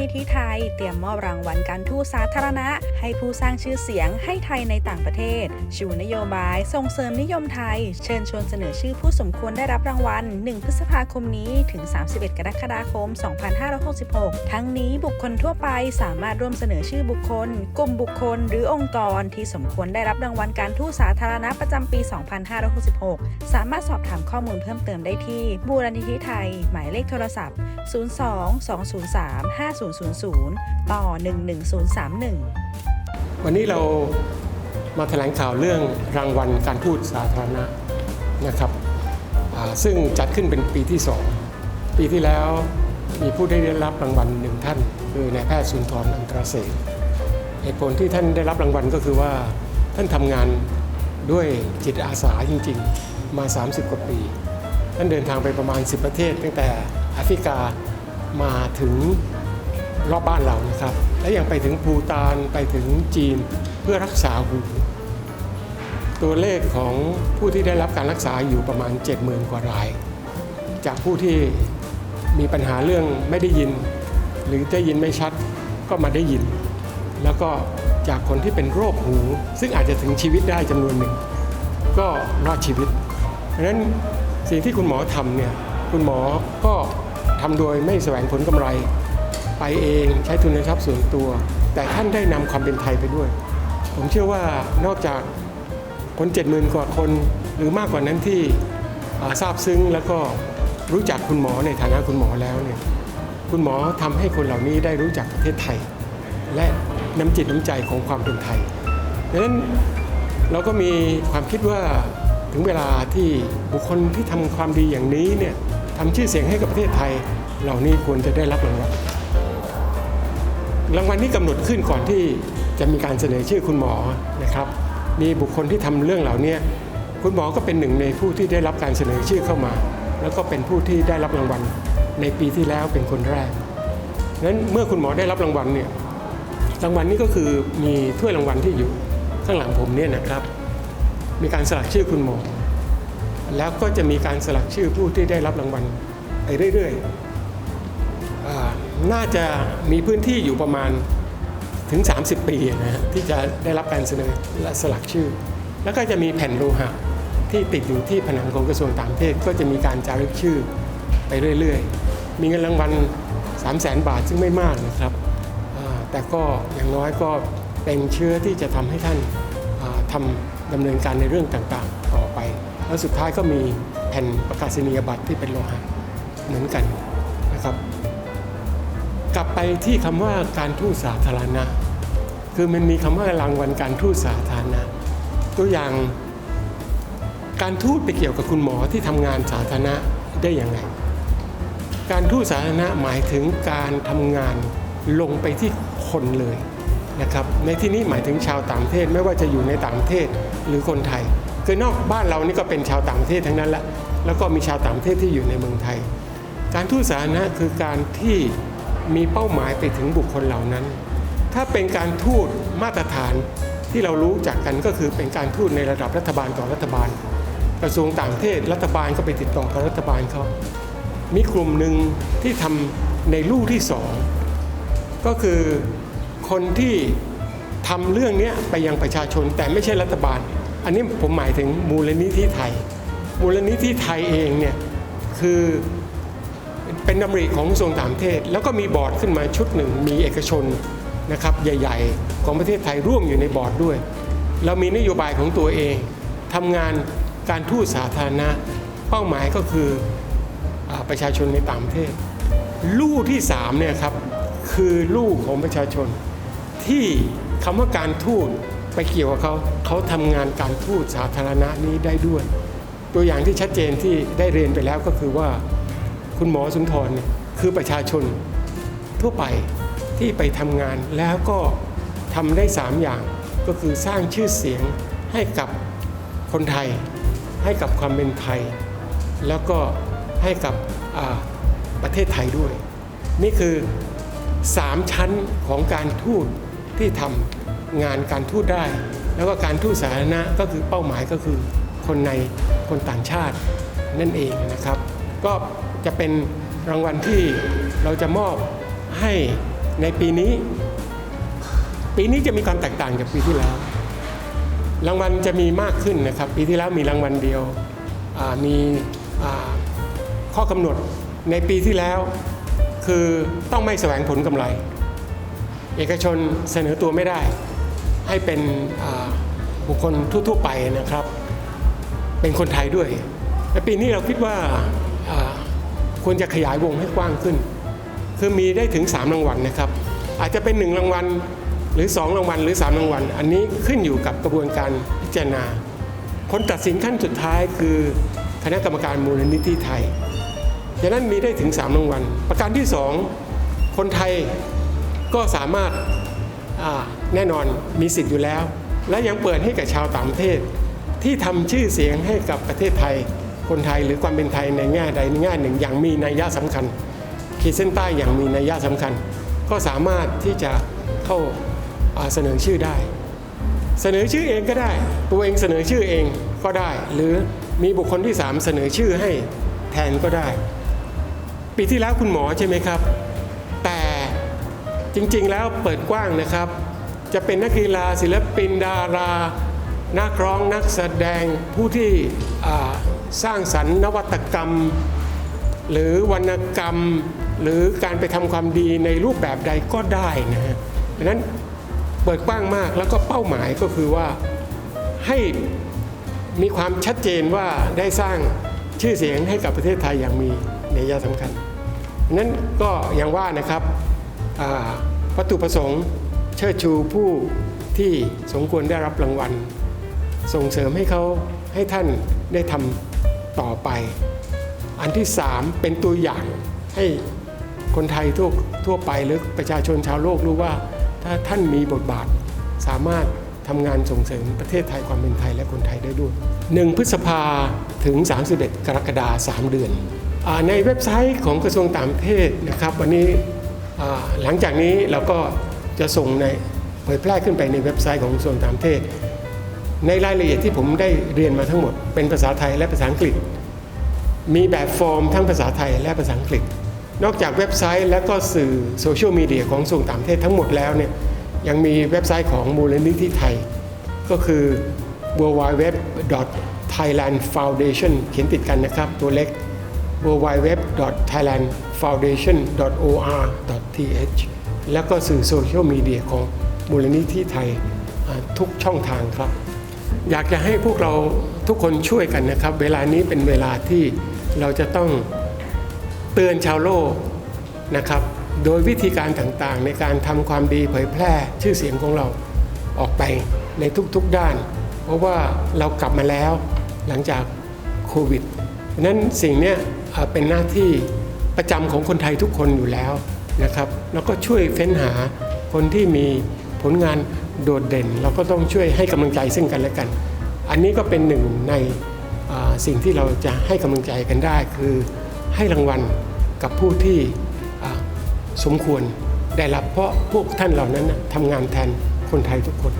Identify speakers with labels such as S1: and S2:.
S1: นิธิไทย เตรียมมอบรางวัลการทูตสาธารณะ ให้ผู้สร้างชื่อเสียงให้ไทยในต่างประเทศ ชูนโยบาย ส่งเสริมนิยมไทย เชิญชวนเสนอชื่อผู้สมควรได้รับรางวัล 1 พฤษภาคมนี้ถึง 31 กรกฎาคม 2566 ทั้งนี้บุคคลทั่วไปสามารถร่วมเสนอชื่อบุคคล กลุ่มบุคคล หรือองค์กรที่สมควรได้รับรางวัลการทูตสาธารณะประจำปี 2566 สามารถสอบถามข้อมูลเพิ่มเติมได้ที่บูรณิธิไทย หมายเลขโทรศัพท์ 02-203-5 000 ต่อ 11031
S2: วันนี้เรามาแถลงข่าวเรื่องรางวัลการทูตสาธารณะนะครับซึ่งจัดขึ้นเป็นปีที่ 2 ปีที่แล้วมีผู้ได้รับรางวัลหนึ่งท่าน คือนายแพทย์สุนทรอันตรเสนเหตุผลที่ท่านได้รับรางวัลก็คือว่าท่านทำงานด้วยจิตอาสาจริงๆ มา 30 กว่าปี ท่านเดินทางไปประมาณ 10 ประเทศ ตั้งแต่แอฟริกามาถึง รอบบ้านเรานะครับ และยังไปถึงภูตานไปถึงจีนเพื่อรักษาหู ตัวเลขของผู้ที่ได้รับการรักษาอยู่ประมาณ 70,000 กว่าราย จากผู้ที่มีปัญหาเรื่องไม่ได้ยิน หรือได้ยินไม่ชัดก็มาได้ยิน แล้วก็จากคนที่เป็นโรคหู ซึ่งอาจจะถึงชีวิตได้จำนวนหนึ่ง ก็รอดชีวิต เพราะฉะนั้นสิ่งที่คุณหมอทำเนี่ยคุณหมอก็ทำโดยไม่แสวงผลกำไร ไปเองใช้ทุนทรัพย์ส่วนตัว แต่ท่านได้นำความเป็นไทยไปด้วย ผมเชื่อว่านอกจากคนเจ็ดหมื่นกว่าคนหรือมากกว่านั้นที่ทราบซึ้งแล้วก็รู้จักคุณหมอในฐานะคุณหมอแล้วเนี่ยคุณหมอทำให้คนเหล่านี้ได้รู้จักประเทศไทย และน้ำจิตน้ำใจของความเป็นไทยดังนั้นเราก็มีความคิดว่าถึงเวลาที่บุคคลที่ทำความดีอย่างนี้เนี่ยทำชื่อเสียงให้กับประเทศไทย เหล่านี้ควรจะได้รับรางวัล รางวัลนี้กำหนดขึ้นก่อนที่จะมีการเสนอชื่อคุณหมอนะครับ มีบุคคลที่ทำเรื่องเหล่านี้คุณหมอก็เป็นหนึ่งในผู้ที่ได้รับการเสนอชื่อเข้ามา แล้วก็เป็นผู้ที่ได้รับรางวัลในปีที่แล้วเป็นคนแรกนั้นเมื่อคุณหมอได้รับรางวัลเนี่ยรางวัลนี้ก็คือมีถ้วยรางวัลที่อยู่ข้างหลังผมเนี่ยนะครับ มีการสลักชื่อคุณหมอ แล้วก็จะมีการสลักชื่อผู้ที่ได้รับรางวัลไปเรื่อยๆ น่าจะมีพื้นที่อยู่ประมาณถึง 30 ปีนะฮะที่จะได้รับการเสนอและสลักชื่อ แล้วก็จะมีแผ่นโลหะที่ติดอยู่ที่ผนังของกระทรวงต่างประเทศ ก็จะมีการจารึกชื่อไปเรื่อยๆ มีเงินรางวัล 3 0 0แสนบาทซึ่งไม่มากนะครับแต่ก็อย่างน้อยก็เป็นเชื้อที่จะทำให้ท่านอ่าทำดำเนินการในเรื่องต่างๆ ต่อไป แล้วสุดท้ายก็มีแผ่นประกาศนียบัตรที่เป็นโลหะเหมือนกันนะครับ กลับไปที่คำว่าการทูตสาธารณะ คือมันมีคำว่ารางวัลการทูตสาธารณะ ตัวอย่างการทูตไปเกี่ยวกับคุณหมอที่ทำงานสาธารณะได้อย่างไรการทูตสาธารณะหมายถึงการทำงานลงไปที่คนเลยนะครับ ในที่นี้หมายถึงชาวต่างประเทศไม่ว่าจะอยู่ในต่างประเทศหรือคนไทย คือนอกบ้านเรานี่ก็เป็นชาวต่างประเทศทั้งนั้นแหละแล้วก็มีชาวต่างประเทศที่อยู่ในเมืองไทย การทูตสาธารณะคือการที่ มีเป้าหมายไปถึงบุคคลเหล่านั้น ถ้าเป็นการทูตมาตรฐานที่เรารู้จักกันก็คือเป็นการทูตในระดับรัฐบาลต่อรัฐบาล กระทรวงต่างประเทศรัฐบาลก็ไปติดต่อกับรัฐบาลเขามีกลุ่มหนึ่งที่ทำในลู่ที่สองก็คือคนที่ทำเรื่องนี้ไปยังประชาชนแต่ไม่ใช่รัฐบาล อันนี้ผมหมายถึงมูลนิธิไทย มูลนิธิไทยเองเนี่ยคือ เป็นดำริของกระทรวงต่างประเทศ แล้วก็มีบอร์ดขึ้นมาชุดหนึ่ง มีเอกชนนะครับใหญ่ ๆ ของประเทศไทยร่วมอยู่ในบอร์ดด้วย เรามีนโยบายของตัวเองทำงานการทูตสาธารณะเป้าหมายก็คืออประชาชนในต่างประเทศ ลู่ที่สามเนี่ยครับคือลู่ของประชาชน ที่คำว่าการทูตไปเกี่ยวกับเขาเขาทำงานการทูตสาธารณะนี้ได้ด้วย ตัวอย่างที่ชัดเจนที่ได้เรียนไปแล้วก็คือว่า คุณหมอสุนทรเนี่ยคือประชาชนทั่วไปที่ไปทำงานแล้วก็ทำได้ 3 อย่างก็คือสร้างชื่อเสียงให้กับคนไทย ให้กับความเป็นไทย แล้วก็ให้กับประเทศไทยด้วย นี่คือ 3 ชั้นของการทูตที่ทำงานการทูตได้ แล้วก็การทูตสาธารณะก็คือเป้าหมายก็คือคนในคนต่างชาตินั่นเองนะครับ ก็จะเป็นรางวัลที่เราจะมอบให้ในปีนี้ ปีนี้จะมีความแตกต่างจากปีที่แล้ว รางวัลจะมีมากขึ้นนะครับ ปีที่แล้วมีรางวัลเดียวมีข้อกำหนดในปีที่แล้ว คือต้องไม่แสวงผลกำไร เอกชนเสนอตัวไม่ได้ ให้เป็นบุคคลทั่วๆไปนะครับ เป็นคนไทยด้วย แต่ปีนี้เราคิดว่า ควรจะขยายวงให้กว้างขึ้น คือมีได้ถึง 3 รางวัลนะครับ อาจจะเป็น 1 รางวัลหรือ 2 รางวัลหรือ 3 รางวัล อันนี้ขึ้นอยู่กับกระบวนการพิจารณา คนตัดสินขั้นสุดท้ายคือคณะกรรมการมูลนิธิไทยดังนั้นมีได้ถึง 3 รางวัล ประการที่ 2 คนไทยก็สามารถแน่นอนมีสิทธิ์อยู่แล้ว และยังเปิดให้กับชาวต่างประเทศที่ทำชื่อเสียงให้กับประเทศไทย คนไทยหรือความเป็นไทยในแง่ใดในแง่หนึ่งอย่างมีนัยยะสำคัญ ขีดเส้นใต้อย่างมีนัยยะสำคัญ ก็สามารถที่จะเข้าเสนอชื่อได้ เสนอชื่อเองก็ได้ ตัวเองเสนอชื่อเองก็ได้ หรือมีบุคคลที่ 3 เสนอชื่อให้แทนก็ได้ ปีที่แล้วคุณหมอใช่ไหมครับ แต่จริงๆแล้วเปิดกว้างนะครับ จะเป็นนักกีฬาศิลปินดารานักร้องนักแสดงผู้ที่ สร้างสรรค์นวัตกรรม หรือวรรณกรรม หรือการไปทำความดีในรูปแบบใดก็ได้นะฮะดังนั้นเปิดกว้างมากแล้วก็เป้าหมายก็คือว่าให้มีความชัดเจนว่าได้สร้างชื่อเสียงให้กับประเทศไทยอย่างมีนัยยะสำคัญนั้นก็อย่างว่านะครับวัตถุประสงค์เชิดชูผู้ที่สมควรได้รับรางวัล ส่งเสริมให้เขาให้ท่านได้ทำ ต่อไป อันที่ 3 เป็นตัวอย่างให้คนไทยทั่วทั่วไปหรือประชาชนชาวโลกรู้ว่า ถ้าท่านมีบทบาทสามารถทำงานส่งเสริมประเทศไทยความเป็นไทยและคนไทยได้ด้วย 1 พฤษภาถึง 31 กรกฎาคม3เดือนอในเว็บไซต์ของกระทรวงต่างประเทศนะครับวันนี้หลังจากนี้เราก็จะส่งในเผยแพร่ขึ้นไปในเว็บไซต์ของกระทรวงต่างประเทศ ในรายละเอียดที่ผมได้เรียนมาทั้งหมด เป็นภาษาไทยและภาษาอังกฤษ มีแบบฟอร์มทั้งภาษาไทยและภาษาอังกฤษ นอกจากเว็บไซต์และก็สื่อโซเชียลมีเดียของกระทรวงต่างประเทศทั้งหมดแล้วเนี่ยยังมีเว็บไซต์ของมูลนิธิไทย ก็คือ www.thailandfoundation เขียนติดกันนะครับ ตัวเล็ก www.thailandfoundation.or.th แล้วก็สื่อโซเชียลมีเดียของมูลนิธิไทยทุกช่องทางครับ อยากจะให้พวกเราทุกคนช่วยกันนะครับ เวลานี้เป็นเวลาที่เราจะต้องเตือนชาวโลกนะครับ โดยวิธีการต่างๆ ในการทำความดีเผยแพร่ชื่อเสียงของเราออกไปในทุกๆด้าน เพราะว่าเรากลับมาแล้วหลังจากโควิดนั้นสิ่งนี้เป็นหน้าที่ประจำของคนไทยทุกคนอยู่แล้วนะครับ แล้วก็ช่วยเฟ้นหาคนที่มีผลงาน โดดเด่น เราก็ต้องช่วยให้กำลังใจซึ่งกันและกัน อันนี้ก็เป็นหนึ่งในสิ่งที่เราจะให้กำลังใจกันได้ คือให้รางวัลกับผู้ที่สมควรได้รับเพราะพวกท่านเหล่านั้นทำงานแทนคนไทยทุกคน